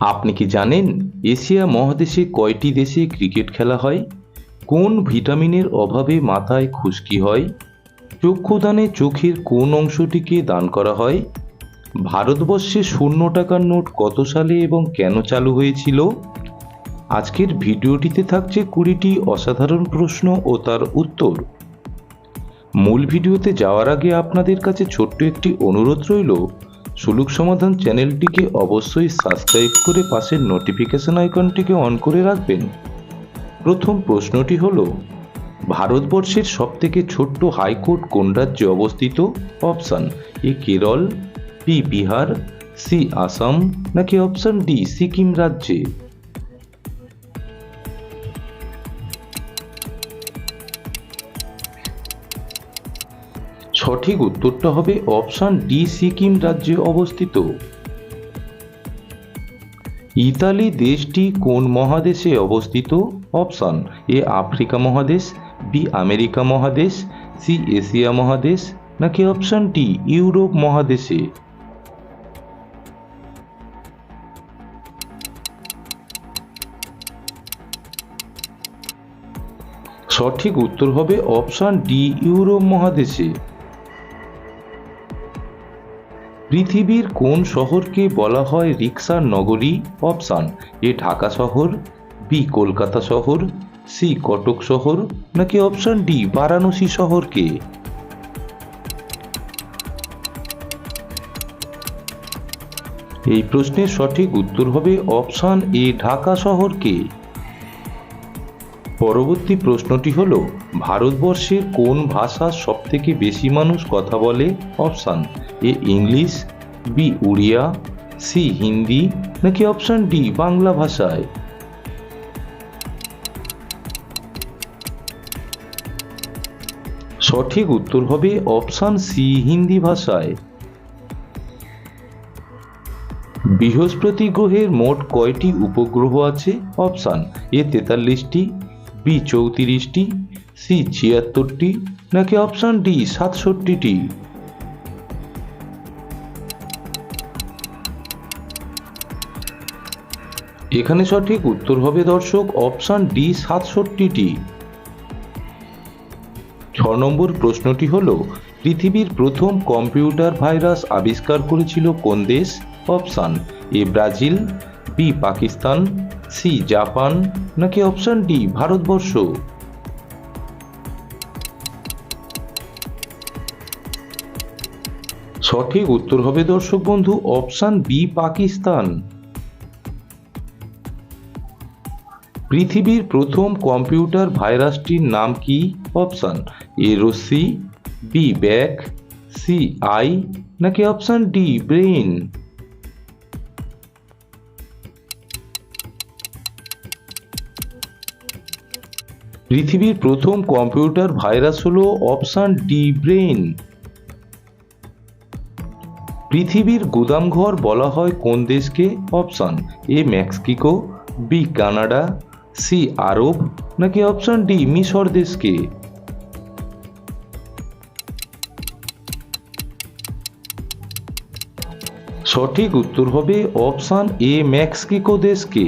আপনি কি জানেন এশিয়া মহাদেশে কয়টি দেশে ক্রিকেট খেলা হয়? কোন ভিটামিনের অভাবে মাথায় খুশকি হয়? চক্ষুদানে চোখের কোন অংশটিকে দান করা হয়? ভারতবর্ষে শূন্য টাকার নোট কত সালে এবং কেন চালু হয়েছিল? আজকের ভিডিওটিতে থাকছে কুড়িটি অসাধারণ প্রশ্ন ও তার উত্তর। মূল ভিডিওতে যাওয়ার আগে আপনাদের কাছে ছোট্ট একটি অনুরোধ রইল সুলুক সমাধান চ্যানেলটিকে অবশ্যই সাবস্ক্রাইব করে পাশের নোটিফিকেশন আইকনটিকে অন করে রাখবেন। প্রথম প্রশ্নটি হল, ভারতবর্ষের সবথেকে ছোট্ট হাইকোর্ট কোন রাজ্যে অবস্থিত? Option A Kerala B Bihar, C Assam, নাকি অপশান ডি সিকিম রাজ্যে? সঠিক উত্তরটা হবে অপশান ডি, সিকিম রাজ্যে অবস্থিত। ইতালি দেশটি কোন মহাদেশে অবস্থিত? অপশান এ, আফ্রিকা মহাদেশ, বি, আমেরিকা মহাদেশ, সি, এশিয়া মহাদেশ, নাকি অপশান ডি, ইউরোপ মহাদেশে? সঠিক উত্তর হবে অপশান ডি, ইউরোপ মহাদেশে। পৃথিবীর কোন শহরকে বলা হয় রিক্সার নগরী? অপশান, এ ঢাকা শহর, বি কলকাতা শহর, সি কটক শহর, নাকি অপশান ডি বারাণসী শহরকে? এই প্রশ্নের সঠিক উত্তর হবে অপশান এ ঢাকা শহরকে। পরবর্তী প্রশ্নটি হল ভারতবর্ষের কোন ভাষা সবথেকে বেশি মানুষ কথা বলে? Option A, English, B, Odia, C, Hindi, নাকি অপশান ডি, বাংলা ভাষায়? সঠিক উত্তর হবে অপশান সি, হিন্দি ভাষায়। বৃহস্পতি গ্রহের মোট কয়টি উপগ্রহ আছে? অপশান এ, তেতাল্লিশটি বি চৌত্রিশটি, সি ছিয়াত্তরটি, নাকি অপশান ডি সাতষট্টিটি? এখানে সঠিক উত্তর হবে দর্শক, অপশান ডি সাতষট্টিটি। ছ নম্বর প্রশ্নটি হল, পৃথিবীর প্রথম কম্পিউটার ভাইরাস আবিষ্কার করেছিল কোন দেশ? Option, A Brazil, B Pakistan C, Japan, নাকি অপশান ডি ভারতবর্ষ? সঠিক উত্তর হবে দর্শক বন্ধু অপশান বি পাকিস্তান। পৃথিবীর প্রথম কম্পিউটার ভাইরাসটির নাম কি? Option A Rashmi B back C I, নাকি অপশান ডি ব্রেইন? পৃথিবীর প্রথম কম্পিউটার ভাইরাস হল অপশান ডি ব্রেইন। পৃথিবীর গুদামঘর বলা হয় কোন দেশকে? Option A Mexico B Canada C Arab, নাকি অপশান ডি মিশর দেশকে? সঠিক উত্তর হবে অপশান এ মেক্সিকো দেশকে।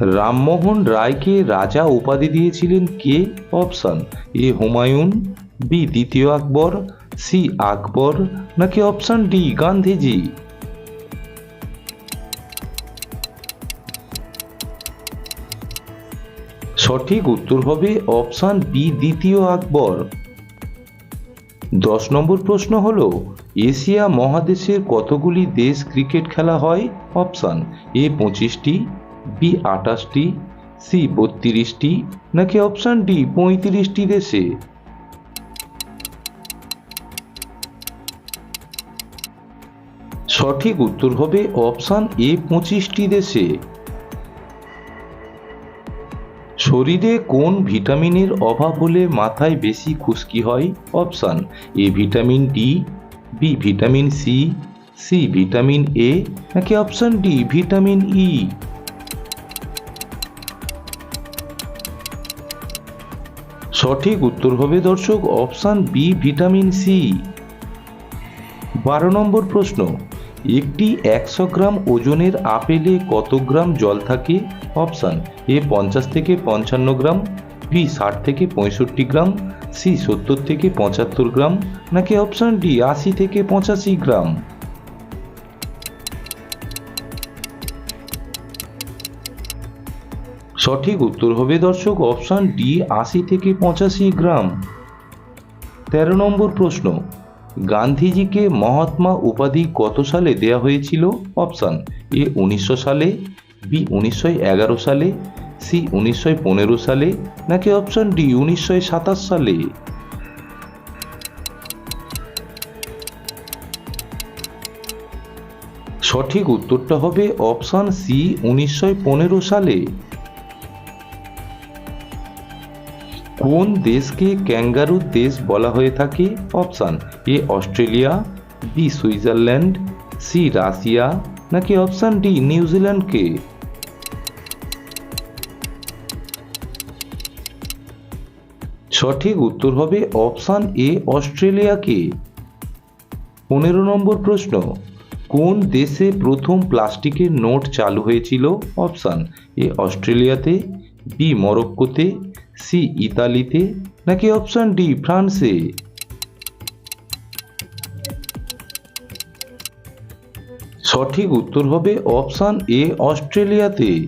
রামমোহন রায়কে রাজা উপাধি দিয়েছিলেন কে? অপশান এ হুমায়ুন, বি দ্বিতীয় আকবর, সি আকবর, নাকি অপশান ডি গান্ধীজি? সঠিক উত্তর হবে অপশান বি দ্বিতীয় আকবর। দশ নম্বর প্রশ্ন হল, এশিয়া মহাদেশের কতগুলি দেশ ক্রিকেট খেলা হয়? অপশান এ পঁচিশটি বি আঠাশটি সি বত্রিশটি, নাকি অপশান ডি পঁয়ত্রিশটি দেশে? সঠিক উত্তর হবে অপশান এ পঁচিশটি দেশে। শরীরে কোন ভিটামিনের অভাব হলে মাথায় বেশি খুশকি হয়? Option A vitamin D B vitamin C C vitamin A নাকি অপশান ডি ভিটামিন ই সঠিক উত্তর হবে দর্শক অপশান বি ভিটামিন সি বারো নম্বর প্রশ্ন, একটি একশো গ্রাম ওজনের আপেলে কত গ্রাম জল থাকে? অপশান, এ পঞ্চাশ থেকে পঞ্চান্ন গ্রাম, বি ষাট থেকে পঁয়ষট্টি গ্রাম, সি সত্তর থেকে পঁচাত্তর গ্রাম, নাকি অপশান ডি, আশি থেকে পঁচাশি গ্রাম? সঠিক উত্তর হবে দর্শক অপশান ডি, আশি থেকে পঁচাশি গ্রাম। তেরো নম্বর প্রশ্ন, গান্ধীজিকে মহাত্মা উপাধি কত সালে দেয়া হয়েছিল? অপশান এ, উনিশশো সালে, বি, উনিশশো এগারো সালে, সি, উনিশশো পনেরো সালে, নাকি অপশান ডি, উনিশশো সাতাশ সালে? সঠিক উত্তরটা হবে অপশান সি, উনিশশো পনেরো সালে। কোন দেশকে ক্যাঙ্গারুর দেশ বলা হয়ে থাকে? Option A, Australia, B, Switzerland, C, Russia, নাকি অপশান ডি, নিউজিল্যান্ডকে? সঠিক উত্তর হবে অপশান এ, অস্ট্রেলিয়াকে। পনেরো নম্বর প্রশ্ন, কোন দেশে প্রথম প্লাস্টিকের নোট চালু হয়েছিল? অপশান এ, অস্ট্রেলিয়াতে, বি, মরক্কোতে সি ইতালিতে নাকি অপশান ডি ফ্রান্সে? সঠিক উত্তর হবে অপশান এ, অস্ট্রেলিয়াতে।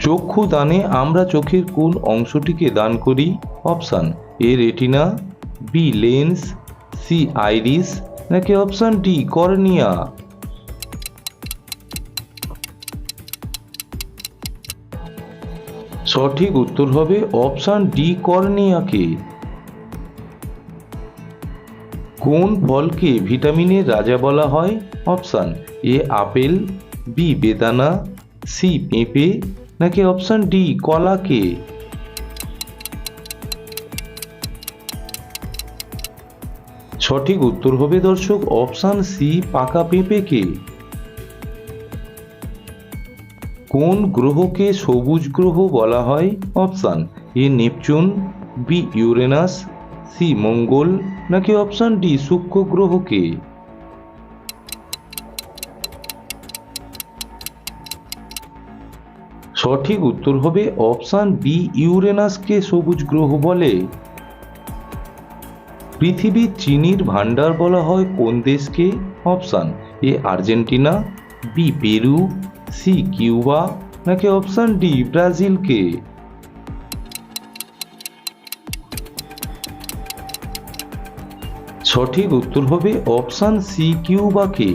চক্ষু দানে আমরা চোখের কোন অংশটিকে দান করি? Option A, retina, B, lens, C, iris, নাকি অপশান ডি, কর্নিয়া? সঠিক উত্তর হবে অপশান ডি, কর্নিয়াকে। কোন ফলকে ভিটামিনের রাজা বলা হয়? অপশান এ, আপেল, বি, বেদানা, সি, পেঁপে, নাকি অপশান ডি, কলাকে? সঠিক উত্তর হবে দর্শক, অপশান সি, পাকা পেঁপেকে। কোন গ্রহকে সবুজ গ্রহ বলা হয়? Option A Neptune, B Uranus, C মঙ্গল, নাকি অপশান ডি শুক্র গ্রহকে? সঠিক উত্তর হবে অপশান বি ইউরেনাসকে সবুজ গ্রহ বলে। পৃথিবীর চিনির ভান্ডার বলা হয় কোন দেশকে? Option A Argentina, B Peru C Cuba নাকি অপশান ডি ব্রাজিলকে সঠিক উত্তর হবে অপশান সি কিউবাকে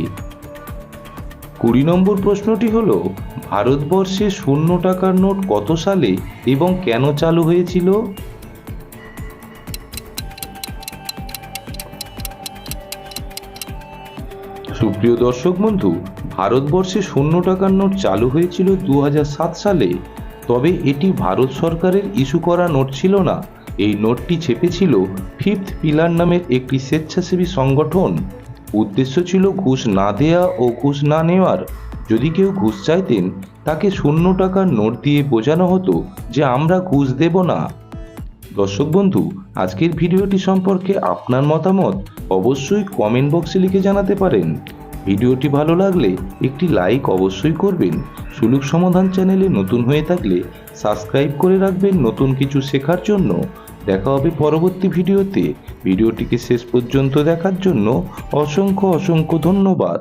কুড়ি নম্বর প্রশ্নটি হলো, ভারতবর্ষে শূন্য টাকার নোট কত সালে এবং কেন চালু হয়েছিল? সুপ্রিয় দর্শক বন্ধু, ভারতবর্ষে শূন্য টাকার নোট চালু হয়েছিল দু হাজার সাত সালে। তবে এটি ভারত সরকারের ইস্যু করা নোট ছিল না। এই নোটটি ছেপেছিল ফিফথ পিলার নামের একটি স্বেচ্ছাসেবী সংগঠন। উদ্দেশ্য ছিল ঘুষ না দেয়া ও ঘুষ না নেওয়ার। যদি কেউ ঘুষ চাইতেন, তাকে শূন্য টাকার নোট দিয়ে বোঝানো হতো যে আমরা ঘুষ দেব না। দর্শক বন্ধু, আজকের ভিডিওটি সম্পর্কে আপনার মতামত অবশ্যই কমেন্ট বক্সে লিখে জানাতে পারেন। ভিডিওটি ভালো লাগলে একটি লাইক অবশ্যই করবেন। সুলুক সমাধান চ্যানেলে নতুন হয়ে থাকলে সাবস্ক্রাইব করে রাখবেন নতুন কিছু শেখার জন্য। দেখা হবে পরবর্তী ভিডিওতে। ভিডিওটিকে শেষ পর্যন্ত দেখার জন্য অসংখ্য অসংখ্য ধন্যবাদ।